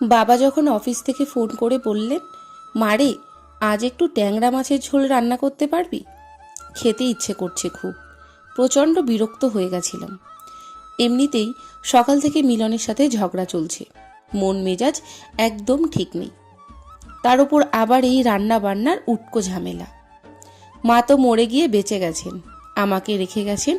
বাবা যখন অফিস থেকে ফোন করে বললেন মারে আজ একটু ট্যাংরা মাছের ঝোল রান্না করতে পারবি? খেতে ইচ্ছে করছে খুব। প্রচণ্ড বিরক্ত হয়ে গেছিলাম। এমনিতেই সকাল থেকে মিলনের সাথে ঝগড়া চলছে। মন মেজাজ একদম ঠিক নেই। তার উপর আবার এই রান্না বান্নার উটকো ঝামেলা। মা তো মরে গিয়ে বেঁচে গেছেন। আমাকে রেখে গেছেন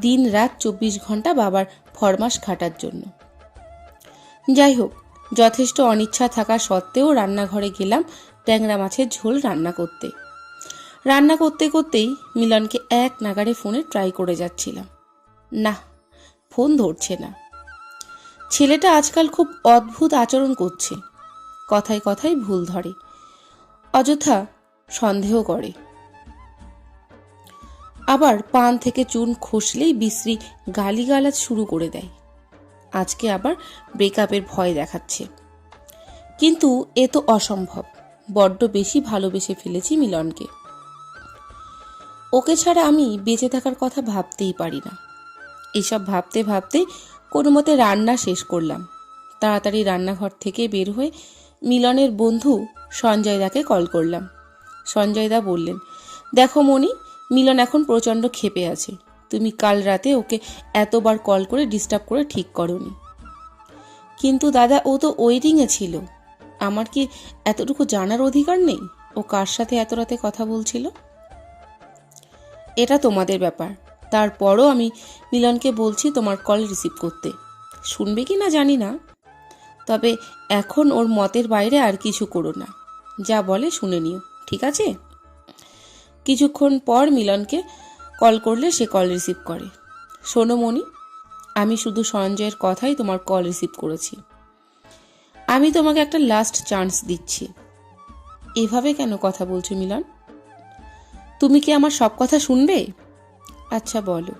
দিন রাত চব্বিশ ঘণ্টা বাবার ফরমাস খাটার জন্য। যাই হোক যথেষ্ট অনিচ্ছা থাকা সত্ত্বেও রান্নাঘরে গেলাম ট্যাংরা মাছের ঝোল রান্না করতে। রান্না করতে করতেই মিলনকে এক নাগারে ফোনে ট্রাই করে যাচ্ছিলাম। না ফোন ধরছে না। ছেলেটা আজকাল খুব অদ্ভুত আচরণ করছে। কথায় কথায় ভুল ধরে। অযথা সন্দেহ করে। আবার পান থেকে চুন খসলেই বিশ্রী গালিগালাজ শুরু করে দেয়। আজকে আবার ব্রেকআপের ভয় দেখাচ্ছে। কিন্তু এ তো অসম্ভব। বড্ড বেশি ভালোবেসে ফেলেছি মিলনকে। ওকে ছাড়া আমি বেঁচে থাকার কথা ভাবতেই পারি না। এসব ভাবতে ভাবতে কোনো মতে রান্না শেষ করলাম। তাড়াতাড়ি রান্নাঘর থেকে বের হয়ে মিলনের বন্ধু সঞ্জয়দাকে কল করলাম। সঞ্জয়দা বললেন, দেখো মনি মিলন এখন প্রচণ্ড ক্ষেপে আছে। তুমি কাল রাতে ওকে এতবার কল করে ডিস্টার্ব করে ঠিক করনি। কিন্তু দাদা, ও তো ওয়েটিংয়ে ছিল। আমার কি এতটুকু জানার অধিকার নেই? ও কার সাথে এত রাতে কথা বলছিল? এটা তোমাদের ব্যাপার। তারপরও আমি মিলনকে বলছি তোমার কল রিসিভ করতে। শুনবে কি না জানি না। তবে এখন ওর মতের বাইরে আর কিছু করো না। যা বলে শুনে নিও, ঠিক আছে? কিছুক্ষণ পর মিলনকে কল করলে সে কল রিসিভ করে। শোনো আমি শুধু সঞ্জয়ের কথাই তোমার কল রিসিভ করেছি। আমি তোমাকে একটা লাস্ট চান্স দিচ্ছি। এভাবে কেন কথা বলছো মিলন? তুমি কি আমার সব কথা শুনবে? আচ্ছা বলো।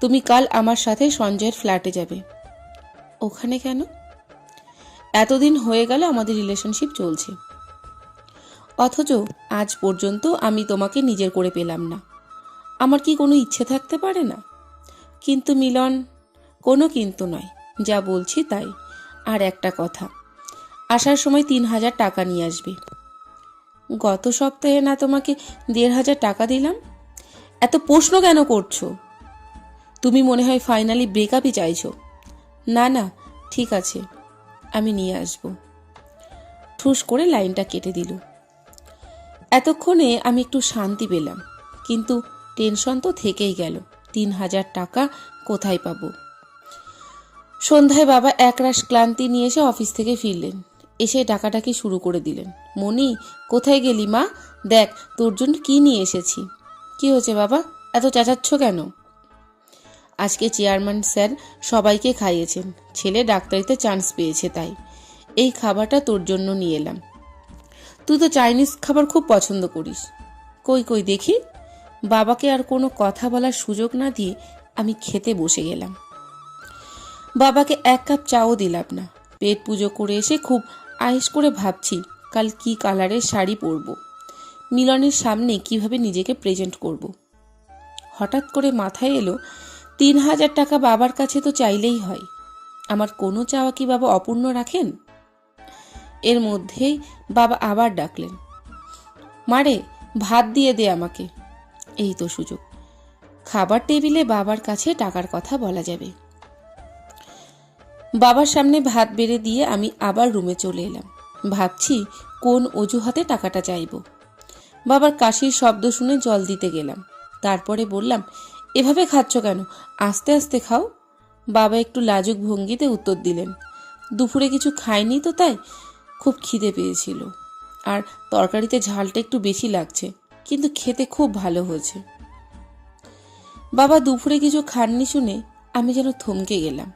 তুমি কাল আমার সাথে সঞ্জয়ের ফ্ল্যাটে যাবে। ওখানে কেন? এতদিন হয়ে গেল আমাদের রিলেশনশিপ চলছে। অথচ আজ পর্যন্ত আমি তোমাকে নিজের করে পেলাম না। আমার কি কোনো ইচ্ছে থাকতে পারে না? কিন্তু মিলন, কোনো কিন্তু নয়, যা বলছি তাই। আর একটা কথা, আসার সময় তিন হাজার টাকা নিয়ে আসবে। গত সপ্তাহে না তোমাকে দেড় হাজার টাকা দিলাম? এত প্রশ্ন কেন করছ? তুমি মনে হয় ফাইনালি ব্রেকআপই চাইছো। না না, ঠিক আছে, আমি নিয়ে আসব। ঠুস করে লাইনটা কেটে দিল। এতক্ষণে আমি একটু শান্তি পেলাম, কিন্তু টেনশন তো থেকেই গেল। তিন হাজার টাকা কোথায় পাবো? সন্ধ্যায় বাবা একরাশ ক্লান্তি নিয়ে এসে অফিস থেকে ফিরলেন। এসে ডাকাডাকি শুরু করে দিলেন? মনি, কোথায় গেলি মা? দেখ, তোর জন্য কি নিয়ে এসেছি। কি হয়েছে বাবা? এত চেঁচাচ্ছ কেন? আজকে চেয়ারম্যান স্যার সবাইকে খাইয়েছেন। ছেলে ডাক্তারিতে চান্স পেয়েছে তাই। এই খাবারটা তোর জন্য নিয়ে এলাম। তুই তো চাইনিজ খাবার খুব পছন্দ করিস। কই কই, দেখি। বাবাকে আর কোনো কথা বলার সুযোগ না দিয়ে আমি খেতে বসে গেলাম। বাবাকে এক কাপ চাও দিলাম না। পেট পুজো করে এসে খুব আয়েস করে ভাবছি, কাল কি কালারের শাড়ি পরব? মিলনের সামনে কীভাবে নিজেকে প্রেজেন্ট করব। হঠাৎ করে মাথায় এলো, তিন হাজার টাকা বাবার কাছে তো চাইলেই হয়। আমার কোনো চাওয়া কি বাবা অপূর্ণ রাখেন? এর মধ্যেই বাবা আবার ডাকলেন মারে ভাত দিয়ে দে আমাকে। এই তো সুযোগ। খাবার টেবিলে বাবার কাছে টাকার কথা বলা যাবে। বাবার সামনে ভাত বেড়ে দিয়ে আমি আবার রুমে চলে এলাম। ভাবছি, কোন অজুহাতে টাকাটা চাইব? বাবার কাশির শব্দ শুনে জল দিতে গেলাম। তারপরে বললাম, এভাবে খাচ্ছ কেন? আস্তে আস্তে খাও। বাবা একটু লাজুক ভঙ্গিতে উত্তর দিলেন, দুপুরে কিছু খাইনি তো তাই? খুব খিদে পেয়েছিল। আর তরকারিতে ঝালটা একটু বেশি লাগছে। কিন্তু খেতে খুব ভালো হয়েছে। বাবা দুপুরে কিছু খাননি শুনে আমি যেন থমকে গেলাম।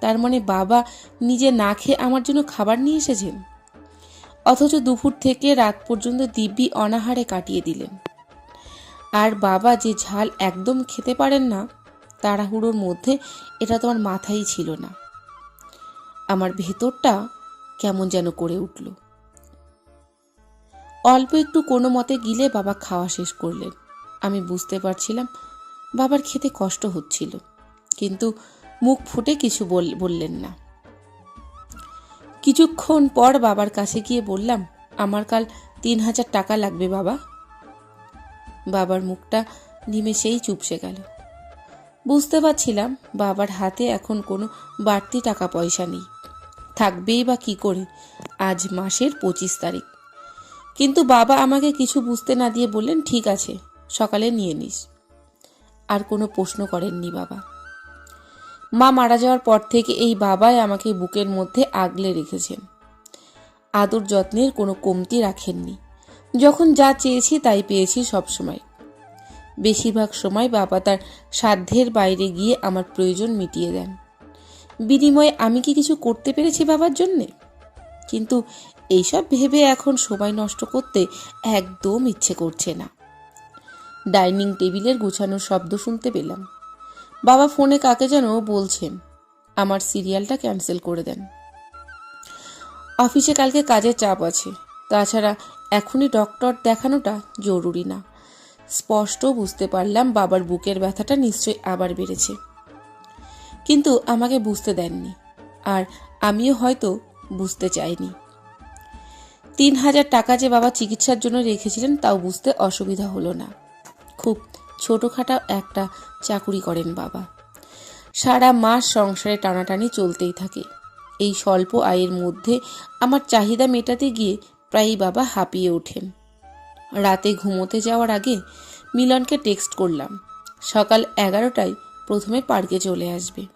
তার মানে বাবা নিজে না খেয়ে আমার জন্য খাবার নিয়ে এসেছেন? অথচ দুপুর থেকে রাত পর্যন্ত দিব্যি অনাহারে কাটিয়ে দিলেন। আর বাবা যে ঝাল একদম খেতে পারেন না, তাড়াহুড়োর মধ্যে এটা তো আমার মাথায় ছিল না। আমার ভেতরটা কেমন যেন করে উঠল। অল্প একটু কোনো মতে গিলে বাবা খাওয়া শেষ করলেন। আমি বুঝতে পারছিলাম বাবার খেতে কষ্ট হচ্ছিল, কিন্তু মুখ ফুটে কিছু বল- বললেন না। কিছুক্ষণ পর বাবার কাছে গিয়ে বললাম, আমার কাল তিন হাজার টাকা লাগবে বাবা। বাবার মুখটা নিমেষেই চুপসে গেল। বুঝতে পারছিলাম বাবার হাতে এখন কোনো বাড়তি টাকা পয়সা নেই। থাকবেই বা কি করে? আজ মাসের পঁচিশ তারিখ। কিন্তু বাবা আমাকে কিছু বুঝতে না দিয়ে বললেন, ঠিক আছে, সকালে নিয়ে নিস। আর কোনো প্রশ্ন করেননি বাবা। মা মারা যাওয়ার পর থেকে এই বাবাই আমাকে বুকের মধ্যে আগলে রেখেছেন। আদর যত্নের কোনো কমতি রাখেননি। যখন যা চেয়েছি তাই পেয়েছি সবসময় বেশিরভাগ সময় বাবা তার সাধ্যের বাইরে গিয়ে আমার প্রয়োজন মিটিয়ে দেন। বিনিময়ে আমি কি কিছু করতে পেরেছি বাবার জন্যে? কিন্তু এইসব ভেবে এখন সময় নষ্ট করতে একদম ইচ্ছে করছে না। ডাইনিং টেবিলের গোছানোর শব্দ শুনতে পেলাম। বাবা ফোনে কাকে যেন বলছেন, আমার সিরিয়ালটা ক্যান্সেল করে দেন। অফিসে কালকে কাজের চাপ আছে, তাছাড়া এখনই ডক্টর দেখানোটা জরুরি না। স্পষ্ট বুঝতে পারলাম বাবার বুকের ব্যথাটা নিশ্চয়ই আবার বেড়েছে। কিন্তু আমাকে বুঝতে দেননি, আর আমিও হয়তো বুঝতে চাইনি। তিন হাজার টাকা যে বাবা চিকিৎসার জন্য রেখেছিলেন তাও বুঝতে অসুবিধা হলো না। খুব ছোটোখাটো একটা চাকুরি করেন বাবা। সারা মাস সংসারে টানাটানি চলতেই থাকে। এই স্বল্প আয়ের মধ্যে আমার চাহিদা মেটাতে গিয়ে প্রায়ই বাবা হাঁপিয়ে ওঠেন। রাতে ঘুমোতে যাওয়ার আগে মিলনকে টেক্সট করলাম। সকাল এগারোটায় প্রথমে পার্কে চলে আসবে।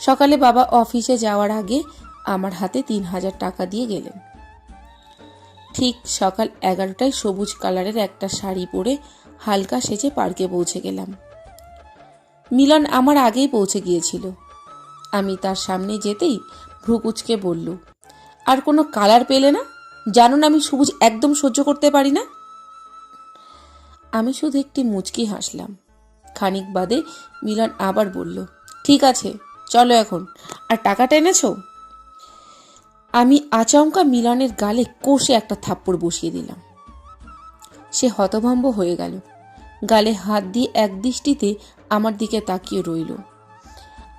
সকালে বাবা অফিসে যাওয়ার আগে আমার হাতে তিন হাজার টাকা দিয়ে গেলেন। ঠিক সকাল এগারোটায় সবুজ কালারের একটা শাড়ি পরে হালকা সেজে পার্কে পৌঁছে গেলাম। মিলন আমার আগেই পৌঁছে গিয়েছিল। আমি তার সামনে যেতেই ভ্রুকুচকে বলল, আর কোনো কালার পেলে না? জানো না আমি সবুজ একদম সহ্য করতে পারি না? আমি শুধু একটি মুচকি হাসলাম। খানিক বাদে মিলন আবার বলল, ঠিক আছে, চলো এখন। আর টাকাটা এনেছো? আমি আচমকা মিলনের গালে কষে একটা থাপ্পড় বসিয়ে দিলাম। সে হতভম্ব হয়ে গেল। গালে হাত দিয়ে এক দৃষ্টিতে আমার দিকে তাকিয়ে রইল।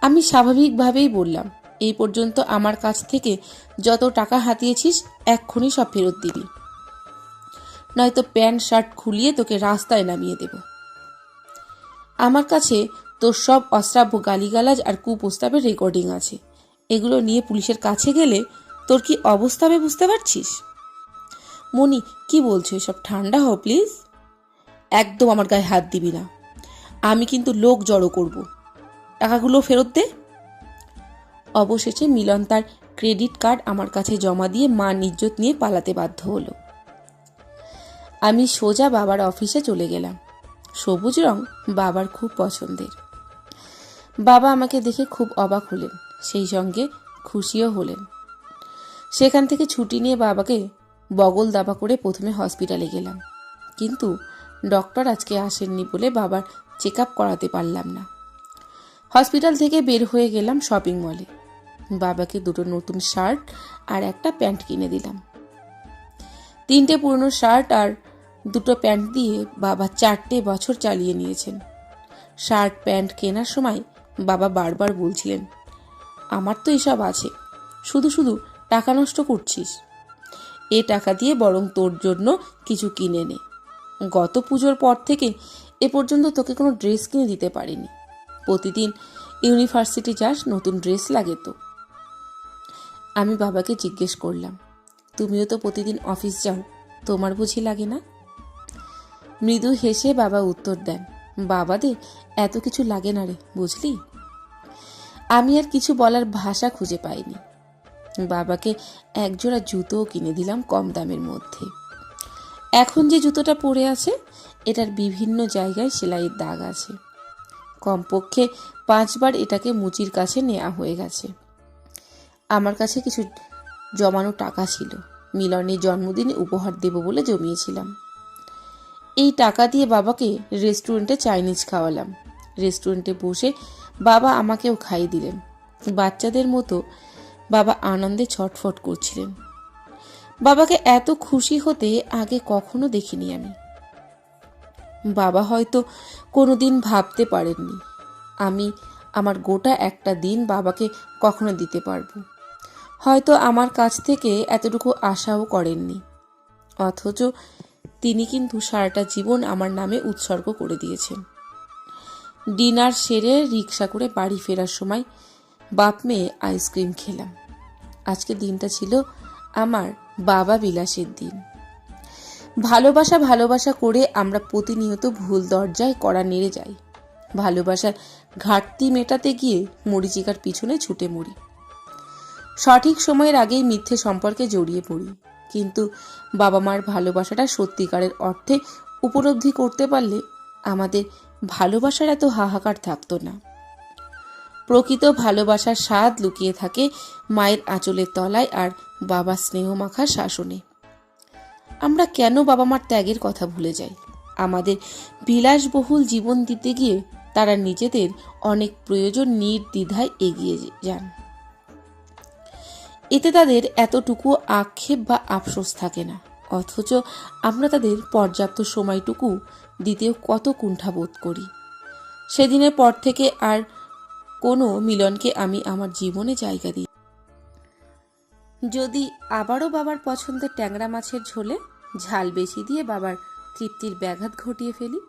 আমি স্বাভাবিকভাবেই বললাম, এই পর্যন্ত আমার কাছ থেকে যত টাকা হাতিয়েছিস, এক্ষুনি সব ফেরত দিবি। নয়তো প্যান্ট, শার্ট খুলিয়ে তোকে রাস্তায় নামিয়ে দেব। আমার কাছে তোর সব অশ্রাব্য গালিগালাজ আর কুপ্রস্তাবের রেকর্ডিং আছে। এগুলো নিয়ে পুলিশের কাছে গেলে তোর কি অবস্থা হবে বুঝতে পারছিস? মনি, কি বলছো এসব? ঠান্ডা হও প্লিজ একদম আমার গায়ে হাত দিবি না। আমি কিন্তু লোক জড়ো করব। টাকাগুলো ফেরত দে। অবশেষে মিলন তার ক্রেডিট কার্ড আমার কাছে জমা দিয়ে মা ইজ্জত নিয়ে পালাতে বাধ্য হলো। আমি সোজা বাবার অফিসে চলে গেলাম। সবুজ রং বাবার খুব পছন্দের। বাবা আমাকে দেখে খুব অবাক হলেন। সেই সঙ্গে খুশিও হলেন। সেখান থেকে ছুটি নিয়ে বাবাকে বগল দাবা করে প্রথমে হসপিটালে গেলাম। কিন্তু ডক্টর আজকে আসেননি বলে বাবার চেক আপ করাতে পারলাম না। হসপিটাল থেকে বের হয়ে গেলাম শপিং মলে। বাবাকে দুটো নতুন শার্ট আর একটা প্যান্ট কিনে দিলাম। তিনটে পুরনো শার্ট আর দুটো প্যান্ট দিয়ে বাবা চারটে বছর চালিয়ে নিয়েছেন। শার্ট, প্যান্ট কেনার সময় বাবা বারবার বলছিলেন, আমার তো এসব আছে। শুধু শুধু টাকা নষ্ট করছিস। এ টাকা দিয়ে বরং তোর জন্য কিছু কিনে নে। গত পুজোর পর থেকে এ পর্যন্ত তোকে কোনো ড্রেস কিনে দিতে পারিনি। প্রতিদিন ইউনিভার্সিটি যাস, নতুন ড্রেস লাগে তো। আমি বাবাকে জিজ্ঞেস করলাম, তুমিও তো প্রতিদিন অফিস যাও, তোমার বুঝি লাগে না? মৃদু হেসে বাবা উত্তর দেন, বাবাদের এত কিছু লাগে না রে, বুঝলি? আমি আর কিছু বলার ভাষা খুঁজে পাইনি। বাবাকে একজোড়া জুতোও কিনে দিলাম কম দামের মধ্যে। এখন যে জুতোটা পরে আছে, এটার বিভিন্ন জায়গায় সেলাইয়ের দাগ আছে। কমপক্ষে পাঁচবার এটাকে মুচির কাছে নেওয়া হয়ে গেছে। আমার কাছে কিছু জমানো টাকা ছিল। মিলনের জন্মদিনে উপহার দেব বলে জমিয়েছিলাম। এই টাকা দিয়ে বাবাকে রেস্টুরেন্টে চাইনিজ খাওয়ালাম। রেস্টুরেন্টে বসে বাবা আমাকেও খাইয়ে দিলেন। বাচ্চাদের মতো বাবা আনন্দে ছটফট করছিলেন। বাবাকে এত খুশি হতে আগে কখনো দেখিনি আমি। বাবা হয়তো কোনোদিন ভাবতে পারেননি, আমি আমার গোটা একটা দিন বাবাকে কখনো দিতে পারব। হয়তো আমার কাছ থেকে এতটুকু আশাও করেননি, অথচ তিনি কিন্তু সারাটা জীবন আমার নামে উৎসর্গ করে দিয়েছেন। ডিনার সেরে রিক্সা করে বাড়ি ফেরার সময় বাপ মেয়ে আইসক্রিম খেলাম। আজকে দিনটা ছিল আমার বাবা বিলাসের দিন। ভালোবাসা ভালোবাসা করে আমরা প্রতিনিয়ত ভুল দরজায় করা নেড়ে যাই। ভালোবাসার ঘাটতি মেটাতে গিয়ে মরিচিকার পিছনে ছুটে মরি। সঠিক সময়ের আগেই মিথ্যে সম্পর্কে জড়িয়ে পড়ি। কিন্তু বাবা মার ভালোবাসাটা সত্যিকারের অর্থে উপলব্ধি করতে পারলে আমাদের ভালোবাসার এত হাহাকার থাকতো না। প্রকৃত ভালোবাসার স্বাদ লুকিয়ে থাকে মায়ের আঁচলের তলায় আর বাবা স্নেহ মাখা শাসনে। আমরা কেন বাবা মার ত্যাগের কথা ভুলে যাই? আমাদের বিলাসবহুল জীবন দিতে গিয়ে তারা নিজেদের অনেক প্রয়োজন নির্দ্বিধায় এগিয়ে যান। এতে তাদের এতটুকু আক্ষেপ বা আফসোস থাকে না। অথচ আমরা তাদের পর্যাপ্ত সময়টুকু দিতেও কত কুণ্ঠাবোধ করি। সেদিনের পর থেকে আর কোনো মিলনকে আমি আমার জীবনে জায়গা দিই। যদি আবারও বাবার পছন্দের ট্যাংরা মাছের ঝোলে ঝাল বেশি দিয়ে বাবার তৃপ্তির ব্যাঘাত ঘটিয়ে ফেলি